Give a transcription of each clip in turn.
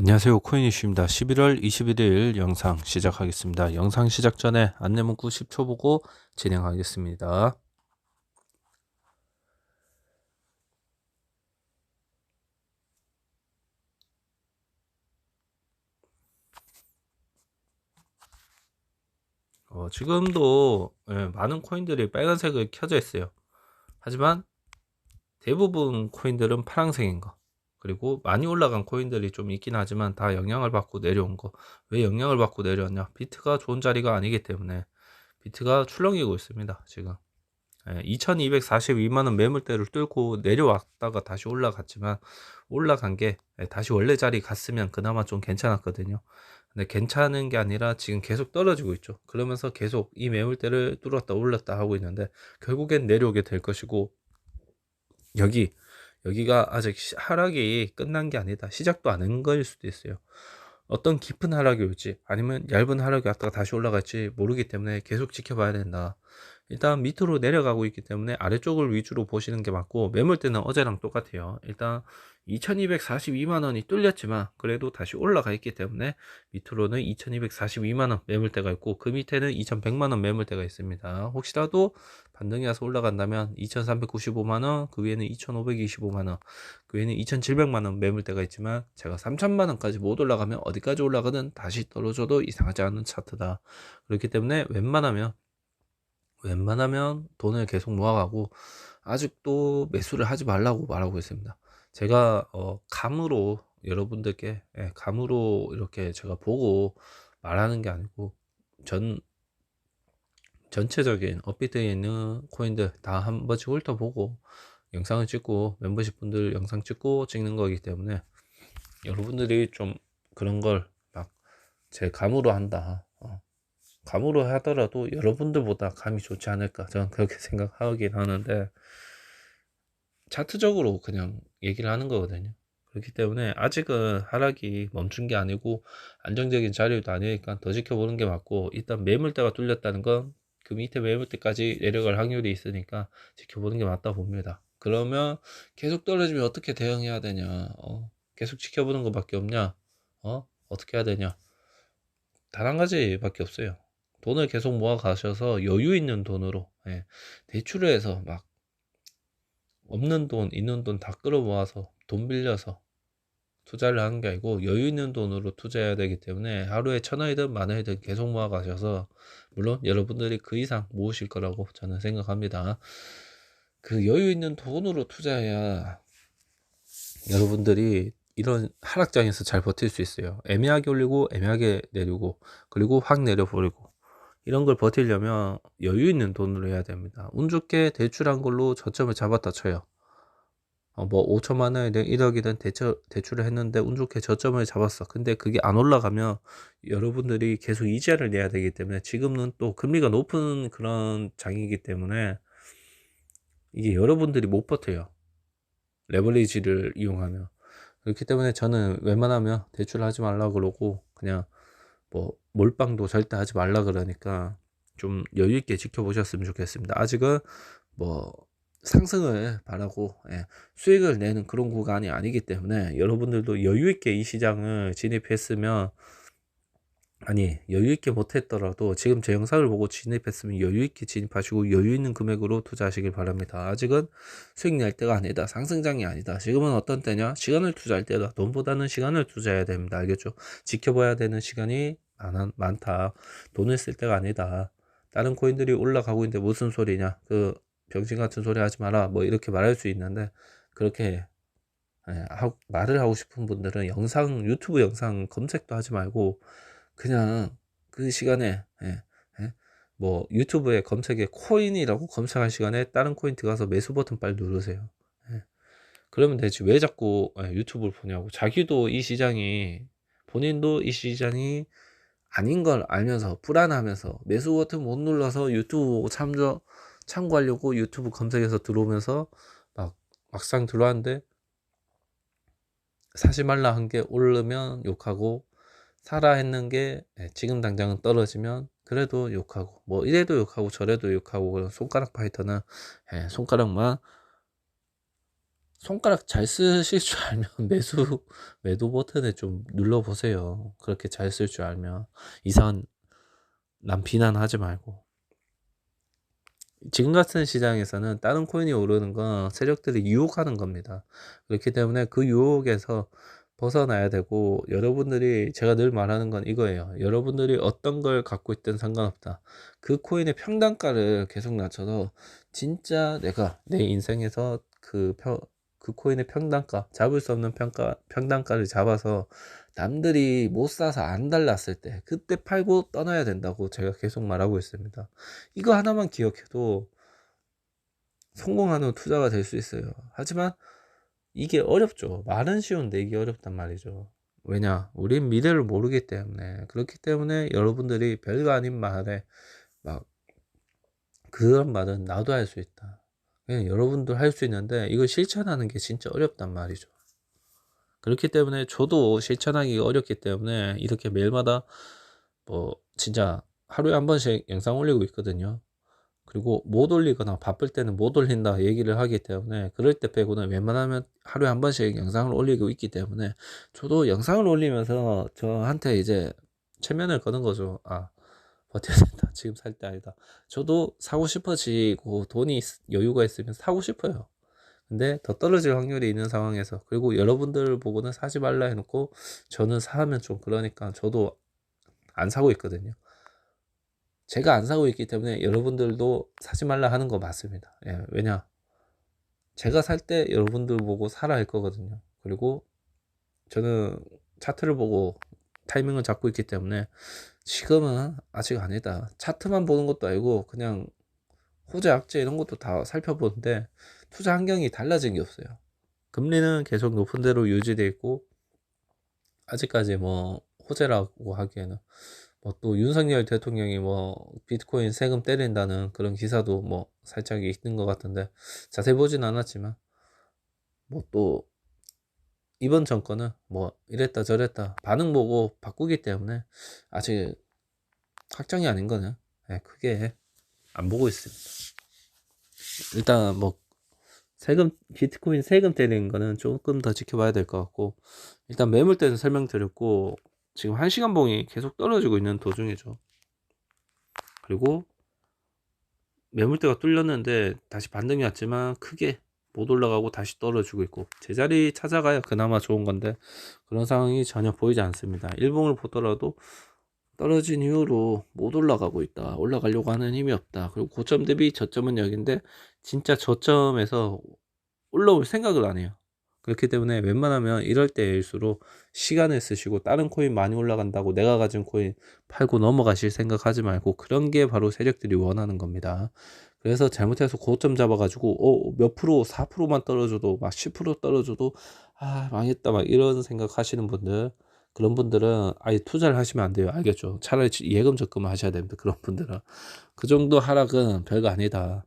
안녕하세요. 코인이슈입니다. 11월 21일 영상 시작하겠습니다. 영상 시작 전에 안내 문구 10초 보고 진행하겠습니다. 어, 지금도 예, 많은 코인들이 빨간색을 켜져 있어요. 하지만 대부분 코인들은 파란색인 거 그리고 많이 올라간 코인들이 좀 있긴 하지만 다 영향을 받고 내려온 거. 왜 영향을 받고 내려왔냐? 비트가 좋은 자리가 아니기 때문에 비트가 출렁이고 있습니다. 지금. 2242만원 예, 매물대를 뚫고 내려왔다가 다시 올라갔지만 올라간 게 예, 다시 원래 자리 갔으면 그나마 좀 괜찮았거든요. 근데 괜찮은 게 아니라 지금 계속 떨어지고 있죠. 그러면서 계속 이 매물대를 뚫었다 올랐다 하고 있는데 결국엔 내려오게 될 것이고 여기 여기가 아직 하락이 끝난 게 아니다. 시작도 안 한 거일 수도 있어요. 어떤 깊은 하락이 올지 아니면 얇은 하락이 왔다가 다시 올라갈지 모르기 때문에 계속 지켜봐야 된다. 일단 밑으로 내려가고 있기 때문에 아래쪽을 위주로 보시는 게 맞고 매물대는 어제랑 똑같아요. 일단 2242만원이 뚫렸지만 그래도 다시 올라가 있기 때문에 밑으로는 2242만원 매물대가 있고 그 밑에는 2100만원 매물대가 있습니다. 혹시라도 반등이 와서 올라간다면 2395만원 그 위에는 2525만원 그 위에는 2700만원 매물대가 있지만 제가 3000만원까지 못 올라가면 어디까지 올라가든 다시 떨어져도 이상하지 않은 차트다. 그렇기 때문에 웬만하면 웬만하면 돈을 계속 모아가고 아직도 매수를 하지 말라고 말하고 있습니다. 제가 어, 감으로 여러분들께 예, 감으로 이렇게 제가 보고 말하는 게 아니고 전 전체적인 업비트에 있는 코인들 다 한 번씩 훑어보고 영상을 찍고 멤버십 분들 영상 찍고 찍는 거기 때문에 여러분들이 좀 그런 걸 막 제 감으로 한다 어. 감으로 하더라도 여러분들보다 감이 좋지 않을까 저는 그렇게 생각하긴 하는데 차트적으로 그냥 얘기를 하는 거거든요. 그렇기 때문에 아직은 하락이 멈춘 게 아니고 안정적인 자리도 아니니까 더 지켜보는 게 맞고 일단 매물대가 뚫렸다는 건 그 밑에 매물대까지 내려갈 확률이 있으니까 지켜보는 게 맞다 봅니다. 그러면 계속 떨어지면 어떻게 대응해야 되냐? 어, 계속 지켜보는 것밖에 없냐? 어, 어떻게 해야 되냐? 단 한 가지밖에 없어요. 돈을 계속 모아 가셔서 여유 있는 돈으로 예, 대출을 해서 막 없는 돈, 있는 돈 다 끌어모아서 돈 빌려서 투자를 하는 게 아니고 여유 있는 돈으로 투자해야 되기 때문에 하루에 천 원이든 만 원이든 계속 모아 가셔서 물론 여러분들이 그 이상 모으실 거라고 저는 생각합니다. 그 여유 있는 돈으로 투자해야 여러분들이 이런 하락장에서 잘 버틸 수 있어요. 애매하게 올리고 애매하게 내리고 그리고 확 내려버리고 이런 걸 버티려면 여유 있는 돈으로 해야 됩니다. 운 좋게 대출한 걸로 저점을 잡았다 쳐요. 어, 뭐 5천만 원이든 1억이든 대출, 대출을 했는데 운 좋게 저점을 잡았어. 근데 그게 안 올라가면 여러분들이 계속 이자를 내야 되기 때문에 지금은 또 금리가 높은 그런 장이기 때문에 이게 여러분들이 못 버텨요. 레버리지를 이용하면. 그렇기 때문에 저는 웬만하면 대출을 하지 말라 그러고 그냥 뭐 몰빵도 절대 하지 말라 그러니까 좀 여유 있게 지켜보셨으면 좋겠습니다. 아직은 뭐 상승을 바라고 예, 수익을 내는 그런 구간이 아니기 때문에 여러분들도 여유 있게 이 시장을 진입했으면 아니 여유 있게 못했더라도 지금 제 영상을 보고 진입했으면 여유 있게 진입하시고 여유 있는 금액으로 투자하시길 바랍니다. 아직은 수익 낼 때가 아니다. 상승장이 아니다. 지금은 어떤 때냐? 시간을 투자할 때다. 돈보다는 시간을 투자해야 됩니다. 알겠죠? 지켜봐야 되는 시간이 많, 많다. 돈을 쓸 때가 아니다. 다른 코인들이 올라가고 있는데 무슨 소리냐? 그 병신 같은 소리 하지 마라. 뭐 이렇게 말할 수 있는데 그렇게 예, 하, 말을 하고 싶은 분들은 영상 유튜브 영상 검색도 하지 말고 그냥 그 시간에 예, 예, 뭐 유튜브에 검색에 코인이라고 검색할 시간에 다른 코인 들어가서 매수 버튼 빨리 누르세요. 예. 그러면 되지 왜 자꾸 예, 유튜브를 보냐고 자기도 이 시장이 본인도 이 시장이 아닌 걸 알면서 불안하면서 매수 버튼 못 눌러서 유튜브 참조 참고하려고 유튜브 검색해서 들어오면서 막 막상 들어왔는데 사지 말라 한 게 오르면 욕하고 사라 했는 게 예, 지금 당장은 떨어지면 그래도 욕하고 뭐 이래도 욕하고 저래도 욕하고 그런 손가락 파이터는 예, 손가락만 손가락 잘 쓰실 줄 알면 매수 매도 버튼에 좀 눌러 보세요. 그렇게 잘 쓸 줄 알면 이상한 남 비난하지 말고 지금 같은 시장에서는 다른 코인이 오르는 건 세력들이 유혹하는 겁니다. 그렇기 때문에 그 유혹에서 벗어나야 되고 여러분들이 제가 늘 말하는 건 이거예요. 여러분들이 어떤 걸 갖고 있든 상관없다. 그 코인의 평단가를 계속 낮춰서 진짜 내가 내 인생에서 그, 평, 그 코인의 평단가 잡을 수 없는 평가, 평단가를 잡아서 남들이 못 사서 안 달랐을 때 그때 팔고 떠나야 된다고 제가 계속 말하고 있습니다. 이거 하나만 기억해도 성공하는 투자가 될 수 있어요. 하지만 이게 어렵죠. 말은 쉬운데 이게 어렵단 말이죠. 왜냐? 우린 미래를 모르기 때문에 그렇기 때문에 여러분들이 별거 아닌 말에 막 그런 말은 나도 할 수 있다. 그냥 여러분들 할 수 있는데 이걸 실천하는 게 진짜 어렵단 말이죠. 그렇기 때문에 저도 실천하기 어렵기 때문에 이렇게 매일마다 뭐 진짜 하루에 한 번씩 영상 올리고 있거든요. 그리고 못 올리거나 바쁠 때는 못 올린다 얘기를 하기 때문에 그럴 때 빼고는 웬만하면 하루에 한 번씩 영상을 올리고 있기 때문에 저도 영상을 올리면서 저한테 이제 체면을 거는 거죠. 아, 버텨야 된다. 지금 살 때 아니다. 저도 사고 싶어지고 돈이 여유가 있으면 사고 싶어요. 근데 더 떨어질 확률이 있는 상황에서 그리고 여러분들 보고는 사지 말라 해놓고 저는 사면 좀 그러니까 저도 안 사고 있거든요. 제가 안 사고 있기 때문에 여러분들도 사지 말라 하는 거 맞습니다. 예, 왜냐? 제가 살 때 여러분들 보고 사라 할 거거든요. 그리고 저는 차트를 보고 타이밍을 잡고 있기 때문에 지금은 아직 아니다. 차트만 보는 것도 아니고 그냥 호재 악재 이런 것도 다 살펴보는데 투자 환경이 달라진 게 없어요. 금리는 계속 높은 대로 유지돼 있고 아직까지 뭐 호재라고 하기에는 뭐 또 윤석열 대통령이 뭐 비트코인 세금 때린다는 그런 기사도 뭐 살짝 있는 것 같은데 자세히 보진 않았지만 뭐 또 이번 정권은 뭐 이랬다 저랬다 반응 보고 바꾸기 때문에 아직 확정이 아닌 거는 네, 크게 안 보고 있습니다. 일단 뭐 세금 비트코인 세금 때리는 거는 조금 더 지켜봐야 될 것 같고 일단 매물대는 설명드렸고 지금 1시간 봉이 계속 떨어지고 있는 도중이죠. 그리고 매물대가 뚫렸는데 다시 반등이 왔지만 크게 못 올라가고 다시 떨어지고 있고 제자리 찾아가야 그나마 좋은 건데 그런 상황이 전혀 보이지 않습니다. 일봉을 보더라도 떨어진 이후로 못 올라가고 있다. 올라가려고 하는 힘이 없다. 그리고 고점 대비 저점은 여기인데 진짜 저점에서 올라올 생각을 안 해요. 그렇기 때문에 웬만하면 이럴 때일수록 시간을 쓰시고 다른 코인 많이 올라간다고 내가 가진 코인 팔고 넘어가실 생각하지 말고 그런 게 바로 세력들이 원하는 겁니다. 그래서 잘못해서 고점 잡아가지고 어, 몇 프로 4%만 떨어져도 막 10% 떨어져도 아 망했다 막 이런 생각 하시는 분들 그런 분들은 아예 투자를 하시면 안 돼요. 알겠죠? 차라리 예금 적금을 하셔야 됩니다. 그런 분들은. 그 정도 하락은 별거 아니다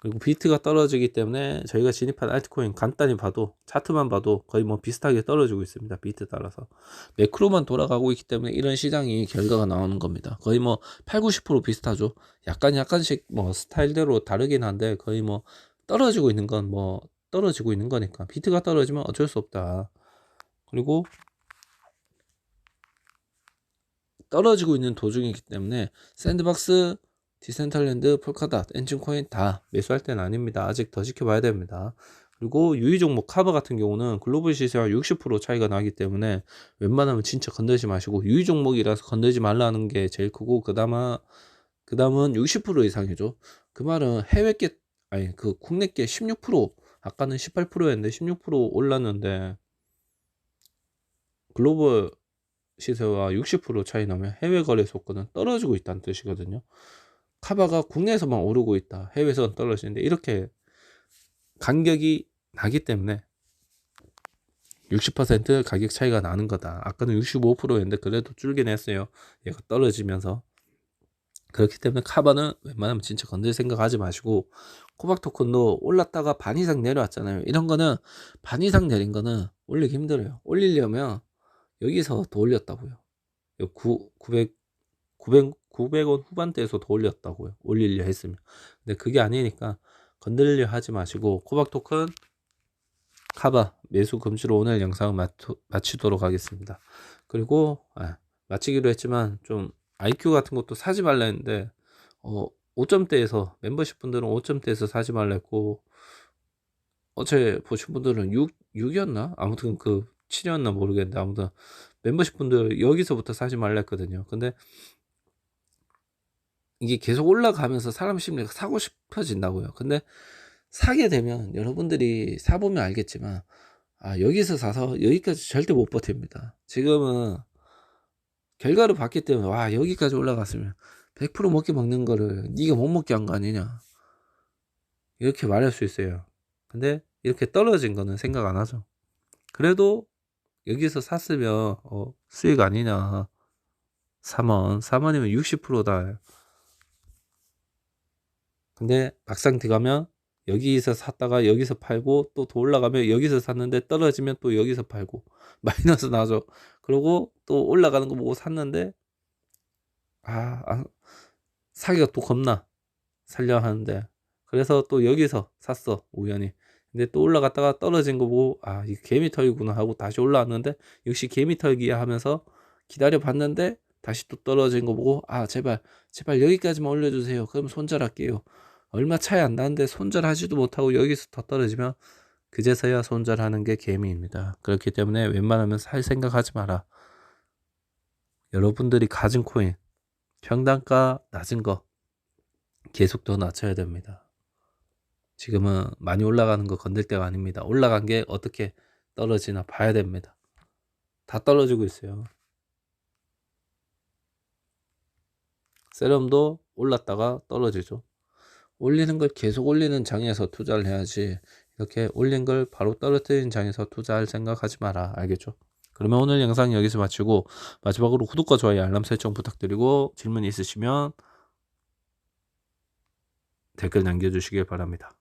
그리고 비트가 떨어지기 때문에 저희가 진입한 알트코인 간단히 봐도 차트만 봐도 거의 뭐 비슷하게 떨어지고 있습니다. 비트 따라서 매크로만 돌아가고 있기 때문에 이런 시장이 결과가 나오는 겁니다. 거의 뭐 8, 90% 비슷하죠. 약간 약간씩 뭐 스타일대로 다르긴 한데 거의 뭐 떨어지고 있는 건 뭐 떨어지고 있는 거니까 비트가 떨어지면 어쩔 수 없다. 그리고 떨어지고 있는 도중이기 때문에 샌드박스 디센탈랜드, 폴카닷, 엔진코인 다 매수할 때는 아닙니다. 아직 더 지켜봐야 됩니다. 그리고 유의 종목 카바 같은 경우는 글로벌 시세와 60% 차이가 나기 때문에 웬만하면 진짜 건들지 마시고 유의 종목이라서 건들지 말라는 게 제일 크고 그다음은 그다음은 60% 이상이죠. 그 말은 해외계 아니 그 국내계 16% 아까는 18%였는데 16% 올랐는데 글로벌 시세와 60% 차이 나면 해외 거래 소권은 떨어지고 있다는 뜻이거든요. 카바가 국내에서만 오르고 있다. 해외에서는 떨어지는데 이렇게 간격이 나기 때문에 60% 가격 차이가 나는 거다. 아까는 65%였는데 그래도 줄긴 했어요. 얘가 떨어지면서. 그렇기 때문에 카바는 웬만하면 진짜 건들 생각하지 마시고 코박 토큰도 올랐다가 반 이상 내려왔잖아요. 이런 거는 반 이상 내린 거는 올리기 힘들어요. 올리려면 여기서 더 올렸다고요. 9, 900, 900, 900원 후반대에서 더 올렸다고요. 올리려 했으면. 근데 그게 아니니까 건들려 하지 마시고 코박 토큰 카바 매수 금지로 오늘 영상을 마토, 마치도록 하겠습니다. 그리고 아, 마치기로 했지만 좀 IQ 같은 것도 사지 말라 했는데 어, 5점대에서 멤버십 분들은 5점대에서 사지 말라 했고 어제 보신 분들은 6, 6이었나? 아무튼 그 7이었나 모르겠는데 아무튼 멤버십 분들 여기서부터 사지 말라 했거든요. 근데 이게 계속 올라가면서 사람 심리가 사고 싶어진다고요. 근데 사게 되면 여러분들이 사보면 알겠지만 아 여기서 사서 여기까지 절대 못 버팁니다. 지금은 결과를 봤기 때문에 와 여기까지 올라갔으면 100% 먹게 먹는 거를 네가 못 먹게 한 거 아니냐 이렇게 말할 수 있어요. 근데 이렇게 떨어진 거는 생각 안 하죠. 그래도 여기서 샀으면 어, 수익 아니냐 3원 3원이면 60%다 근데 막상 들어가면 여기서 샀다가 여기서 팔고 또 더 올라가면 여기서 샀는데 떨어지면 또 여기서 팔고 마이너스 나죠. 그리고 또 올라가는 거 보고 샀는데 아, 아 사기가 또 겁나 살려 하는데. 그래서 또 여기서 샀어 우연히. 근데 또 올라갔다가 떨어진 거 보고 아 이게 개미 털기구나 하고 다시 올라왔는데 역시 개미 털기야 하면서 기다려 봤는데 다시 또 떨어진 거 보고 아 제발 제발 여기까지만 올려주세요. 그럼 손절할게요 얼마 차이 안 나는데 손절하지도 못하고 여기서 더 떨어지면 그제서야 손절하는 게 개미입니다. 그렇기 때문에 웬만하면 살 생각하지 마라. 여러분들이 가진 코인 평단가 낮은 거 계속 더 낮춰야 됩니다. 지금은 많이 올라가는 거 건들 때가 아닙니다. 올라간 게 어떻게 떨어지나 봐야 됩니다. 다 떨어지고 있어요. 세럼도 올랐다가 떨어지죠. 올리는 걸 계속 올리는 장에서 투자를 해야지 이렇게 올린 걸 바로 떨어뜨리는 장에서 투자할 생각하지 마라 알겠죠? 그러면 오늘 영상 여기서 마치고 마지막으로 구독과 좋아요 알람 설정 부탁드리고 질문 있으시면 댓글 남겨주시길 바랍니다.